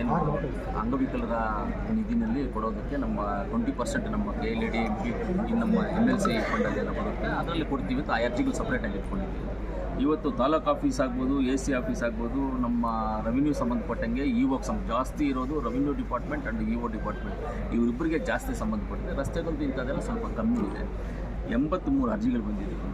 ಏನು ಅಂಗವಿಕಲರ ನಿಧಿನಲ್ಲಿ ಕೊಡೋದಕ್ಕೆ ನಮ್ಮ ಟ್ವೆಂಟಿ ಪರ್ಸೆಂಟ್ ನಮ್ಮ K L D M P ನಮ್ಮ ಎಂ ಎಲ್ ಸಿ ಫಂಡಲ್ಲೆಲ್ಲ ಬರುತ್ತೆ. ಅದರಲ್ಲಿ ಕೊಡ್ತೀವಿ ಅಂತ ಆ ಅರ್ಜಿಗಳು ಸಪ್ರೇಟಾಗಿ ಇಟ್ಕೊಂಡಿದ್ದೀವಿ. ಇವತ್ತು ತಾಲೂಕು ಆಫೀಸ್ ಆಗ್ಬೋದು ಎ ಸಿ ಆಫೀಸ್ ಆಗ್ಬೋದು, ನಮ್ಮ ರೆವಿನ್ಯೂ ಸಂಬಂಧಪಟ್ಟಂಗೆ ಇ ಒ ಸಂ ಜಾಸ್ತಿ ಇರೋದು revenue department and E O department ಇವರಿಬ್ಬರಿಗೆ ಜಾಸ್ತಿ ಸಂಬಂಧಪಟ್ಟಿದೆ. ರಸ್ತೆಗಂತೂ ಇಂಥದ್ದೆಲ್ಲ ಸ್ವಲ್ಪ ಕಮ್ಮಿ ಇದೆ. ಎಂಬತ್ತ್ಮೂರು ಅರ್ಜಿಗಳು ಬಂದಿದ್ದೀವಿ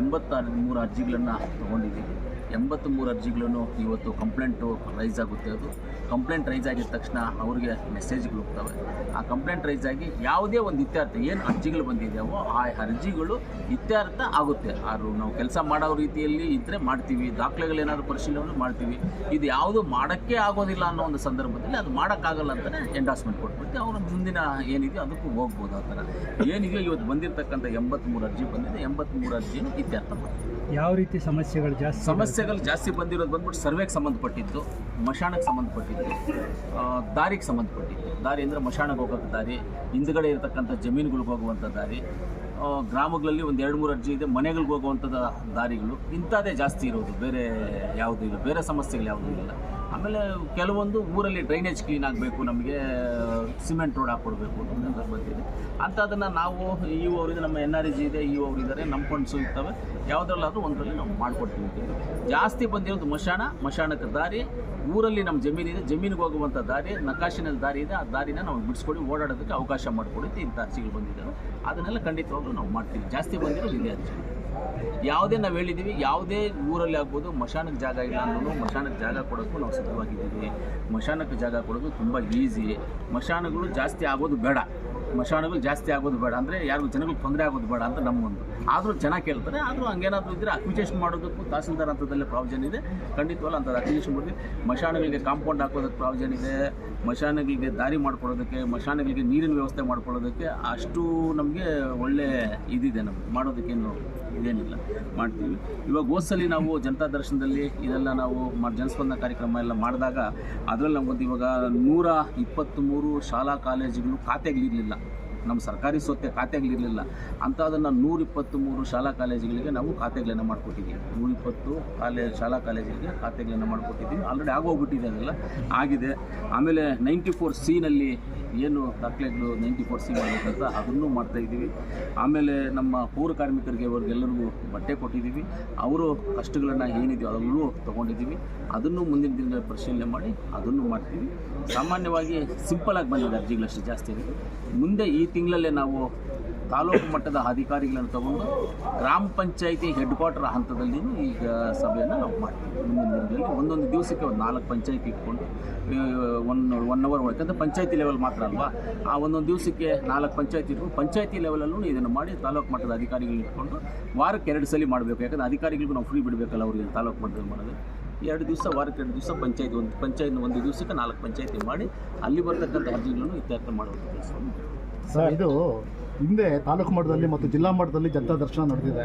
ಎಂಬತ್ತಾರು ಮೂರು ಅರ್ಜಿಗಳನ್ನು ತೊಗೊಂಡಿದ್ದೀವಿ. ಎಂಬತ್ತ್ಮೂರು ಅರ್ಜಿಗಳನ್ನು ಇವತ್ತು ಕಂಪ್ಲೇಂಟು ರೈಸ್ ಆಗುತ್ತೆ ಅದು. ಕಂಪ್ಲೇಂಟ್ ರೈಸ್ ಆಗಿದ ತಕ್ಷಣ ಅವ್ರಿಗೆ ಮೆಸೇಜ್ಗಳು ಹೋಗ್ತವೆ. ಆ ಕಂಪ್ಲೇಂಟ್ ರೈಸ್ ಆಗಿ ಯಾವುದೇ ಒಂದು ಇತ್ಯರ್ಥ ಏನು ಅರ್ಜಿಗಳು ಬಂದಿದ್ದಾವೋ ಆ ಅರ್ಜಿಗಳು ಇತ್ಯರ್ಥ ಆಗುತ್ತೆ. ಅದು ನಾವು ಕೆಲಸ ಮಾಡೋ ರೀತಿಯಲ್ಲಿ ಇದ್ದರೆ ಮಾಡ್ತೀವಿ. ದಾಖಲೆಗಳೇನಾದರೂ ಪರಿಶೀಲನೆ ಮಾಡ್ತೀವಿ. ಇದು ಯಾವುದು ಮಾಡೋಕ್ಕೆ ಆಗೋದಿಲ್ಲ ಅನ್ನೋ ಒಂದು ಸಂದರ್ಭದಲ್ಲಿ ಅದು ಮಾಡೋಕ್ಕಾಗಲ್ಲ ಅಂತಲೇ ಎಂಡಾಸ್ಮೆಂಟ್ ಕೊಟ್ಬಿಟ್ಟು ಅವರ ಮುಂದಿನ ಏನಿದೆಯೋ ಅದಕ್ಕೂ ಹೋಗ್ಬೋದು ಆ ಥರ. ಏನಿದೆಯೋ ಇವತ್ತು ಬಂದಿರತಕ್ಕಂಥ ಎಂಬತ್ತ್ಮೂರು ಅರ್ಜಿ ಬಂದಿದೆ. ಎಂಬತ್ತ್ಮೂರು ಅರ್ಜಿನೂ ಇತ್ಯರ್ಥ ಮಾಡ್ತೀವಿ ಯಾವ ರೀತಿ ಸಮಸ್ಯೆಗಳು ಜಾಸ್ತಿ ಸಮಸ್ಯೆಗಳು ಜಾಸ್ತಿ ಬಂದಿರೋದು ಬಂದ್ಬಿಟ್ಟು ಸರ್ವೆಗೆ ಸಂಬಂಧಪಟ್ಟಿದ್ದು, ಮಶಾಣಕ್ಕೆ ಸಂಬಂಧಪಟ್ಟಿದ್ದು ದಾರಿಗೆ ಸಂಬಂಧಪಟ್ಟಿದ್ದು. ದಾರಿ ಅಂದರೆ ಮಶಾಣಕ್ಕೆ ಹೋಗೋಕ್ಕೆ ದಾರಿ, ಹಿಂದ್ಗಡೆ ಇರತಕ್ಕಂಥ ಜಮೀನುಗಳಿಗೆ ಹೋಗುವಂಥ ದಾರಿ ಗ್ರಾಮಗಳಲ್ಲಿ ಒಂದು ಎರಡು ಮೂರು ಅರ್ಜಿ ಇದೆ, ಮನೆಗಳಿಗೆ ಹೋಗುವಂಥದ್ದು ದಾರಿಗಳು. ಇಂಥದ್ದೇ ಜಾಸ್ತಿ ಇರೋದು. ಬೇರೆ ಯಾವುದೂ ಇಲ್ಲ. ಬೇರೆ ಸಮಸ್ಯೆಗಳು ಯಾವುದೂ ಇಲ್ಲ. ಆಮೇಲೆ ಕೆಲವೊಂದು ಊರಲ್ಲಿ ಡ್ರೈನೇಜ್ ಕ್ಲೀನ್ ಆಗಬೇಕು, ನಮಗೆ ಸಿಮೆಂಟ್ ರೋಡ್ ಹಾಕ್ಕೊಡ್ಬೇಕು ಅಂತ ಬಂದಿದೆ. ಅಂಥದನ್ನು ನಾವು, ಇ ಅವರಿದೆ ನಮ್ಮ ಎನ್ ಆರ್ ಜಿ ಇದೆ, ಇ ಅವರಿದ್ದಾರೆ ನಮ್ಮ ಫಂಡ್ಸು ಇರ್ತವೆ. ಯಾವುದ್ರಲ್ಲಾದರೂ ಒಂದರಲ್ಲಿ ನಾವು ಮಾಡಿಕೊಡ್ತೀವಿ ಜಾಸ್ತಿ ಬಂದಿರೋದು ಮಶಾಣ, ಮಶಾಣಕ್ಕೆ ದಾರಿ, ಊರಲ್ಲಿ ನಮ್ಮ ಜಮೀನಿದೆ ಜಮೀನಿಗೆ ಹೋಗುವಂಥ ದಾರಿ ನಕಾಶಿನಲ್ಲಿ ದಾರಿ ಇದೆ, ಆ ದಾರಿನ ನಾವು ಬಿಡಿಸ್ಕೊಡಿ ಓಡಾಡೋದಕ್ಕೆ ಅವಕಾಶ ಮಾಡಿಕೊಡಿ ಇಂಥ ಅರ್ಜಿಗಳು ಬಂದಿದ್ದಾವೆ. ಅದನ್ನೆಲ್ಲ ಖಂಡಿತವಾಗ್ಲೂ ನಾವು ಮಾಡ್ತೀವಿ. ಜಾಸ್ತಿ ಬಂದಿರೋದು ಇದೇ ಅರ್ಜಿ. ಯಾವುದೇ ನಾವು ಹೇಳಿದ್ದೀವಿ ಯಾವುದೇ ಊರಲ್ಲಿ ಆಗ್ಬೋದು ಮಶಾನಕ್ಕೆ ಜಾಗ ಇಲ್ಲ ಅಂದ್ರೂ ಮಶಾನಕ್ಕೆ ಜಾಗ ಕೊಡೋಕ್ಕೂ ನಾವು ಸಿದ್ಧವಾಗಿದ್ದೀವಿ. ಮಶಾನಕ್ಕೆ ಜಾಗ ಕೊಡೋದು ತುಂಬ ಈಸಿ. ಮಶಾನಗಳು ಜಾಸ್ತಿ ಆಗೋದು ಬೇಡ. ಮಶಾನಗಳು ಜಾಸ್ತಿ ಆಗೋದು ಬೇಡ. ಅಂದರೆ ಯಾರಿಗೂ ಜನಗಳಿಗೆ ತೊಂದರೆ ಆಗೋದು ಬೇಡ ಅಂತ ನಮ್ಮೊಂದು ಆದರೂ ಜನ ಕೇಳ್ತಾರೆ, ಆದರೂ ಹಂಗೇನಾದರೂ ಇದ್ದರೆ ಅಕ್ವಿಜೇಷನ್ ಮಾಡೋದಕ್ಕೂ ತಹಸೀಲ್ದಾರ್ ಹಂತದಲ್ಲೇ ಪ್ರಾವಿಷನ್ ಇದೆ. ಖಂಡಿತವಲ್ಲ ಅಂತ ಅಕ್ವಿಜೇಷನ್ ಮಾಡ್ತೀವಿ. ಮಶಾನಗಳಿಗೆ ಕಾಂಪೌಂಡ್ ಹಾಕೋದಕ್ಕೆ ಪ್ರಾವಿಷನ್ ಇದೆ. ಮಶಾನಗಳಿಗೆ ದಾರಿ ಮಾಡ್ಕೊಡೋದಕ್ಕೆ ಮಶಾನಗಳಿಗೆ ನೀರಿನ ವ್ಯವಸ್ಥೆ ಮಾಡ್ಕೊಳ್ಳೋದಕ್ಕೆ ಅಷ್ಟು ನಮಗೆ ಒಳ್ಳೆ ಇದಿದೆ ನಮ್ಗೆ ಮಾಡೋದಕ್ಕೇನು ಇದೇನಿಲ್ಲ. ಮಾಡ್ತೀವಿ. ಇವಾಗ ಹೋದ್ಸಲಿ ನಾವು ಜನತಾ ದರ್ಶನದಲ್ಲಿ ಇದೆಲ್ಲ ನಾವು ಜನಸ್ಪಂದನ ಕಾರ್ಯಕ್ರಮ ಎಲ್ಲ ಮಾಡಿದಾಗ ಅದರಲ್ಲಿ ನಮ್ಗೊಂದು ಇವಾಗ ನೂರ ಇಪ್ಪತ್ತ್ಮೂರು ಶಾಲಾ ಕಾಲೇಜುಗಳು ಖಾತೆಗಳಿರಲಿಲ್ಲ. ನಮ್ಮ ಸರ್ಕಾರಿ ಸ್ವತ್ತೆ ಖಾತೆಗಳಿರಲಿಲ್ಲ. ಅಂಥದನ್ನು ನೂರಿಪ್ಪತ್ತು ಮೂರು ಶಾಲಾ ಕಾಲೇಜುಗಳಿಗೆ ನಾವು ಖಾತೆಗಳನ್ನು ಮಾಡಿಕೊಟ್ಟಿದ್ದೀವಿ. ನೂರಿಪ್ಪತ್ತು ಕಾಲೇಜ್ ಶಾಲಾ ಕಾಲೇಜುಗಳಿಗೆ ಖಾತೆಗಳನ್ನು ಮಾಡಿಕೊಟ್ಟಿದ್ದೀವಿ. ಆಲ್ರೆಡಿ ಆಗೋಗ್ಬಿಟ್ಟಿದೆ ಅದೆಲ್ಲ. ಆಗಿದೆ. ಆಮೇಲೆ ನೈಂಟಿ ಫೋರ್ ಸಿನಲ್ಲಿ ಏನು ದಾಖಲೆಗಳು ನೈಂಟಿ ಫೋರ್ ಸಿ ಮಾಡಬೇಕಂತ ಅದನ್ನು ಮಾಡ್ತಾಯಿದ್ದೀವಿ ಆಮೇಲೆ ನಮ್ಮ ಪೌರ ಕಾರ್ಮಿಕರಿಗೆ ಅವ್ರಿಗೆಲ್ಲರಿಗೂ ಬಟ್ಟೆ ಕೊಟ್ಟಿದ್ದೀವಿ. ಅವರು ಕಷ್ಟಗಳನ್ನು ಏನಿದೆಯೋ ಅದನ್ನು ತೊಗೊಂಡಿದ್ದೀವಿ. ಅದನ್ನು ಮುಂದಿನ ದಿನಗಳಲ್ಲಿ ಪರಿಶೀಲನೆ ಮಾಡಿ ಅದನ್ನು ಮಾಡ್ತೀವಿ. ಸಾಮಾನ್ಯವಾಗಿ ಸಿಂಪಲಾಗಿ ಬಂದಿದೆ ಅರ್ಜಿಗಳಷ್ಟು ಜಾಸ್ತಿ ಇದೆ ಮುಂದೆ ಈ ತಿಂಗಳಲ್ಲೇ ನಾವು ತಾಲೂಕು ಮಟ್ಟದ ಅಧಿಕಾರಿಗಳನ್ನು ತಗೊಂಡು ಗ್ರಾಮ ಪಂಚಾಯಿತಿ ಹೆಡ್ ಕ್ವಾರ್ಟರ್ ಹಂತದಲ್ಲಿ ಈಗ ಸಭೆಯನ್ನು ನಾವು ಮಾಡ್ತೀವಿ. ಮುಂದಿನ ದಿನದಲ್ಲಿ ಒಂದೊಂದು ದಿವಸಕ್ಕೆ ಒಂದು ನಾಲ್ಕು ಪಂಚಾಯಿತಿ ಇಟ್ಕೊಂಡು ಒನ್ ಒನ್ ಅವರ್ ಯಾಕಂದರೆ ಪಂಚಾಯಿತಿ ಲೆವೆಲ್ ಮಾತ್ರ ಅಲ್ವಾ? ಆ ಒಂದೊಂದು ದಿವಸಕ್ಕೆ ನಾಲ್ಕು ಪಂಚಾಯಿತಿ ಇಟ್ಕೊಂಡು, ಪಂಚಾಯಿತಿ ಲೆವೆಲಲ್ಲೂ ಇದನ್ನು ಮಾಡಿ ತಾಲೂಕು ಮಟ್ಟದ ಅಧಿಕಾರಿಗಳನ್ನ ಇಟ್ಕೊಂಡು ವಾರಕ್ಕೆ ಎರಡು ಸಲ ಮಾಡಬೇಕು. ಯಾಕಂದರೆ ಅಧಿಕಾರಿಗಳಿಗೂ ನಾವು ಫ್ರೀ ಬಿಡಬೇಕಲ್ಲ ಅವರಿಗೆ ತಾಲೂಕು ಮಟ್ಟದಲ್ಲಿ ಮಾಡೋದು. ಎರಡು ದಿವಸ, ವಾರಕ್ಕೆ ಎರಡು ದಿವಸ ಪಂಚಾಯತ್ ಒಂದು ಪಂಚಾಯತ್ ಒಂದು ದಿವಸಕ್ಕೆ ನಾಲ್ಕು ಪಂಚಾಯತಿ ಮಾಡಿ ಅಲ್ಲಿ ಬರ್ತಕ್ಕಂಥ ಅರ್ಜಿಗಳನ್ನು ಇತ್ಯರ್ಥ ಮಾಡುವಂಥ ಕೆಲಸವನ್ನು ಸರ್, ಇದು ಹಿಂದೆ ತಾಲೂಕು ಮಟ್ಟದಲ್ಲಿ ಮತ್ತು ಜಿಲ್ಲಾ ಮಟ್ಟದಲ್ಲಿ ಜನತಾ ದರ್ಶನ ನಡೆದಿದೆ.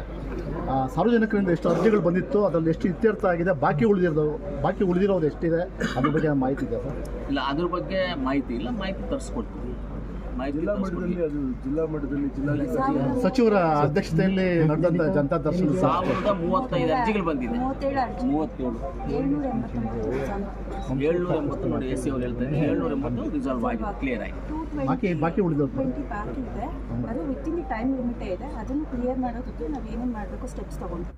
ಸಾರ್ವಜನಿಕರಿಂದ ಎಷ್ಟು ಅರ್ಜಿಗಳು ಬಂದಿತ್ತು ಅದರಲ್ಲಿ ಎಷ್ಟು ಇತ್ಯರ್ಥ ಆಗಿದೆ ಬಾಕಿ ಉಳಿದಿರೋದು ಬಾಕಿ ಉಳಿದಿರೋದು ಎಷ್ಟಿದೆ ಅದ್ರ ಬಗ್ಗೆ ಮಾಹಿತಿ ಇದೆ ಸರ್? ಇಲ್ಲ ಅದ್ರ ಬಗ್ಗೆ ಮಾಹಿತಿ ಇಲ್ಲ ಮಾಹಿತಿ ತರಿಸ್ಕೊಡ್ತೀವಿ. ಜಿಲ್ಲಾ ಮಟ್ಟದಲ್ಲಿ ಅದು ಜಿಲ್ಲಾ ಮಟ್ಟದಲ್ಲಿ ಜಿಲ್ಲಾಧಿಕಾರಿ ಸಚಿವರ ಅಧ್ಯಕ್ಷತೆಯಲ್ಲಿ ನಡೆದಂತ ಜನತಾ ದರ್ಶನ ಸಾವಿರದ ಮೂವತ್ತೈದು ಅರ್ಜಿಗಳು ಬಂದಿದೆ. ಮೂವತ್ತೇಳು ಏಳ್ನೂರ ಎಂಬತ್ತು ನೋಡಿ ಎ ಸಿ ಅವ್ರು ಹೇಳ್ತಾರೆ ಏಳ್ನೂರ ಎಂಬತ್ತು ರಿಸಾಲ್ವ್ ಆಗಿದೆ ಕ್ಲಿಯರ್ ಆಗಿದೆ. ಬಾಕಿ ಬಾಕಿ ಉಳಿದೋದು ಟ್ವೆಂಟಿ ಬಾಕಿ ಇದೆ. ಅದು ವಿತಿನ್ ದಿ ಟೈಮ್ ಲಿಮಿಟೇ ಇದೆ. ಅದನ್ನು ಕ್ಲಿಯರ್ ಮಾಡೋದಕ್ಕೆ ನಾವು ಏನೇನು ಮಾಡಬೇಕು? ಸ್ಟೆಪ್ಸ್ ತಗೊಂಡು